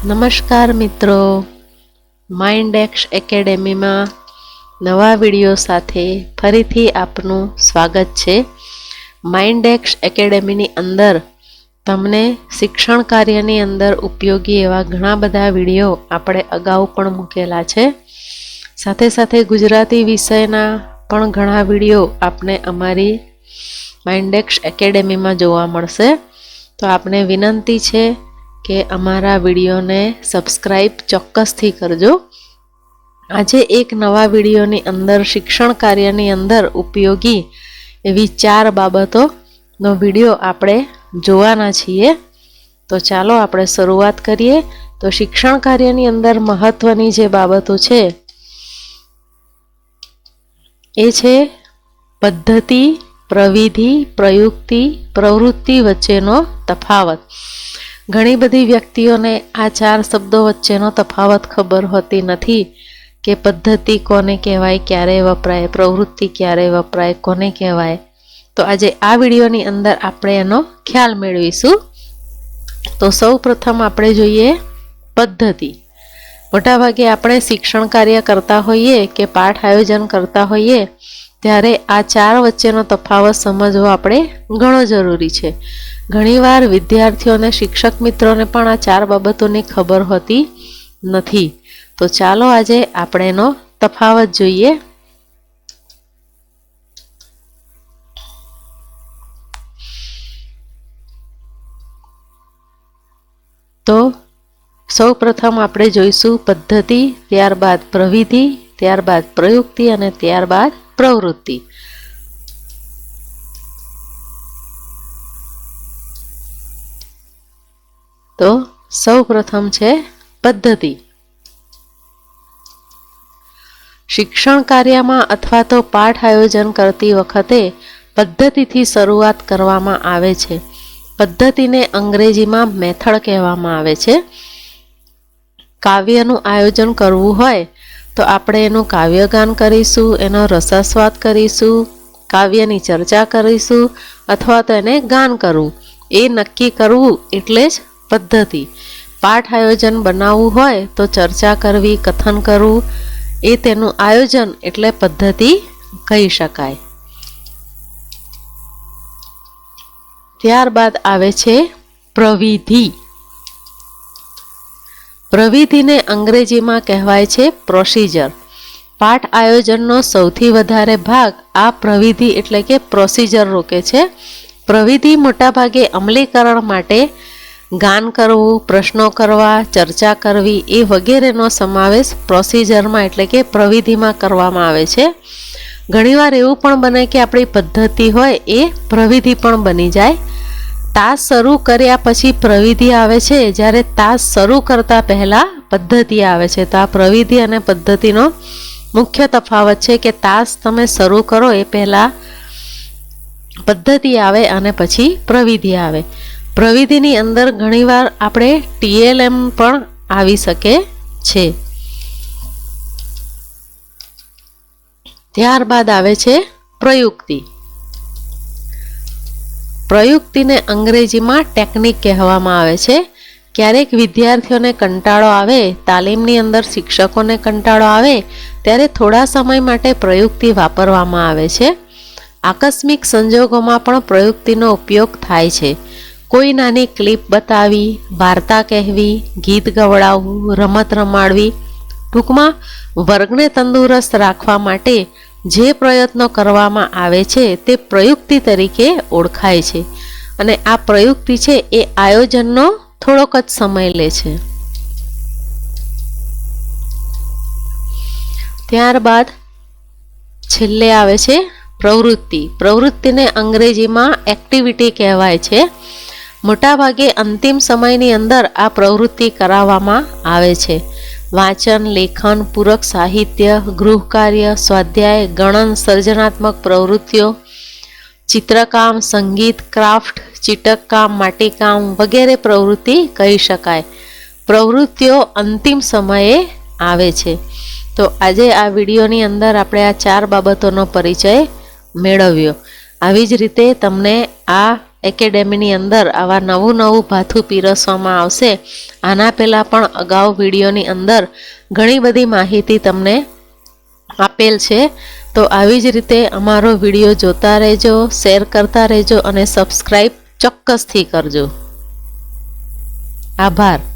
નમસ્કાર મિત્રો. Mind x એકેડેમીમાં નવા વીડિયો સાથે ફરીથી આપનું સ્વાગત છે. માઇન્ડ એક્સ એકેડેમીની અંદર તમને શિક્ષણ કાર્યની અંદર ઉપયોગી એવા ઘણા બધા વીડિયો આપણે અગાઉ પણ મૂકેલા છે. સાથે સાથે ગુજરાતી વિષયના પણ ઘણા વીડિયો આપને અમારી માઇન્ડેક્સ એકેડેમીમાં જોવા મળશે. તો આપને વિનંતી છે કે અમારા વિડીયોને સબસ્ક્રાઈબ ચોક્કસથી કરજો. આજે એક નવા વિડીયોની અંદર, શિક્ષણ કાર્યની અંદર ઉપયોગી એવી ચાર બાબતોનો વીડિયો આપણે જોવાના છીએ. તો ચાલો આપણે શરૂઆત કરીએ. તો શિક્ષણ કાર્યની અંદર મહત્વની જે બાબતો છે, એ છે પદ્ધતિ, પ્રવિધિ, પ્રયુક્તિ, પ્રવૃત્તિ વચ્ચેનો તફાવત. ઘણી બધી વ્યક્તિઓને આ ચાર શબ્દો વચ્ચેનો તફાવત ખબર હોતી નથી કે પદ્ધતિ કોને કહેવાય, ક્યારે વપરાય, પ્રવૃત્તિ ક્યારે વપરાય, કોને કહેવાય. તો આજે આ વિડીયોની અંદર આપણે એનો ખ્યાલ મેળવીશું. તો સૌ પ્રથમ આપણે જોઈએ પદ્ધતિ. મોટાભાગે આપણે શિક્ષણ કાર્ય કરતા હોઈએ કે પાઠ આયોજન કરતા હોઈએ, ત્યારે આ ચાર વચ્ચેનો તફાવત સમજવો આપણે ઘણો જરૂરી છે. ઘણીવાર વિદ્યાર્થીઓને શિક્ષક મિત્રોને પણ આ ચાર બાબતોની ખબર હોતી નથી. તો ચાલો આજે આપણે એનો તફાવત જોઈએ. તો સૌ પ્રથમ આપણે જોઈશું પદ્ધતિ, ત્યારબાદ પ્રવિધિ, ત્યારબાદ પ્રયુક્તિ અને ત્યારબાદ પ્રવૃત્તિ. તો સૌ પ્રથમ છે પદ્ધતિ. શિક્ષણ કાર્યમાં અથવા તો પાઠ આયોજન કરતી વખતે પદ્ધતિથી શરૂઆત કરવામાં આવે છે. પદ્ધતિને અંગ્રેજીમાં મેથડ કહેવામાં આવે છે. કાવ્યનું આયોજન કરવું હોય તો આપણે એનું કાવ્યગાન કરીશું, એનો રસાસ્વાદ કરીશું, કાવ્યની ચર્ચા કરીશું અથવા તો એને ગાન કરવું. એ નક્કી કરવું એટલે જ પદ્ધતિ. પાઠ આયોજન બનાવવું હોય તો ચર્ચા કરવી, કથન કરવું, એ તેનું આયોજન એટલે પદ્ધતિ કહી શકાય. ત્યારબાદ આવે છે પ્રવિધિ. પ્રવિધિને અંગ્રેજીમાં કહેવાય છે પ્રોસિજર પાઠ આયોજનનો સૌથી વધારે ભાગ આ પ્રવિધિ એટલે કે પ્રોસિજર રોકે છે. પ્રવિધિ મોટાભાગે અમલીકરણ માટે ગાન કરવું, પ્રશ્નો કરવા, ચર્ચા કરવી એ વગેરેનો સમાવેશ પ્રોસિજરમાં એટલે કે પ્રવિધિમાં કરવામાં આવે છે. ઘણીવાર એવું પણ બને કે આપણી પદ્ધતિ હોય એ પ્રવિધિ પણ બની જાય. તાસ શરૂ કર્યા પછી પ્રવિધિ આવે છે. જ્યારે તાસ શરૂ કરતા પહેલાં પદ્ધતિ આવે છે. તો આ પ્રવિધિ અને પદ્ધતિનો મુખ્ય તફાવત છે કે તાસ તમે શરૂ કરો એ પહેલાં પદ્ધતિ આવે અને પછી પ્રવિધિ આવે. પ્રવિધિની અંદર ઘણીવાર આપણે ટીએલએમ પણ આવી શકે છે. ત્યારબાદ આવે છે પ્રયુક્તિ. પ્રયુક્તિને અંગ્રેજીમાં ટેકનિક કહેવામાં આવે છે. ક્યારેક વિદ્યાર્થીઓને કંટાળો આવે, તાલીમની અંદર શિક્ષકોને કંટાળો આવે, ત્યારે થોડા સમય માટે પ્રયુક્તિ વાપરવામાં આવે છે. આકસ્મિક સંજોગોમાં પણ પ્રયુક્તિનો ઉપયોગ થાય છે. કોઈ નાની ક્લિપ બતાવી, વાર્તા કહેવી, ગીત ગવડાવવું, રમત રમાડવી, ટૂંકમાં વર્ગને તંદુરસ્ત રાખવા માટે જે પ્રયત્નો કરવામાં આવે છે તે પ્રયુક્તિ તરીકે ઓળખાય છે. અને આ પ્રયુક્તિ છે એ આયોજનનો થોડોક જ સમય લે છે. ત્યારબાદ છેલ્લે આવે છે પ્રવૃત્તિ. પ્રવૃત્તિને અંગ્રેજીમાં એક્ટિવિટી કહેવાય છે. મોટાભાગે અંતિમ સમયની અંદર આ પ્રવૃત્તિ કરાવવામાં આવે છે. વાંચન, લેખન, પૂરક સાહિત્ય, ગૃહકાર્ય, સ્વાધ્યાય, ગણન, સર્જનાત્મક પ્રવૃત્તિઓ, ચિત્રકામ, સંગીત, ક્રાફ્ટ, ચીટકકામ, માટીકામ વગેરે પ્રવૃત્તિ કહી શકાય. પ્રવૃત્તિઓ અંતિમ સમયે આવે છે. તો આજે આ વિડીયોની અંદર આપણે આ ચાર બાબતોનો પરિચય મેળવ્યો. આવી જ રીતે તમને આ એકેડેમીની અંદર આવા નવું નવું ભાથું પીરસવામાં આવશે. આના પહેલાં પણ અગાઉ વિડીયોની અંદર ઘણી બધી માહિતી તમને આપેલ છે. તો આવી જ રીતે અમારો વીડિયો જોતા રહેજો, શેર કરતા રહેજો અને સબસ્ક્રાઈબ ચોક્કસથી કરજો. આભાર.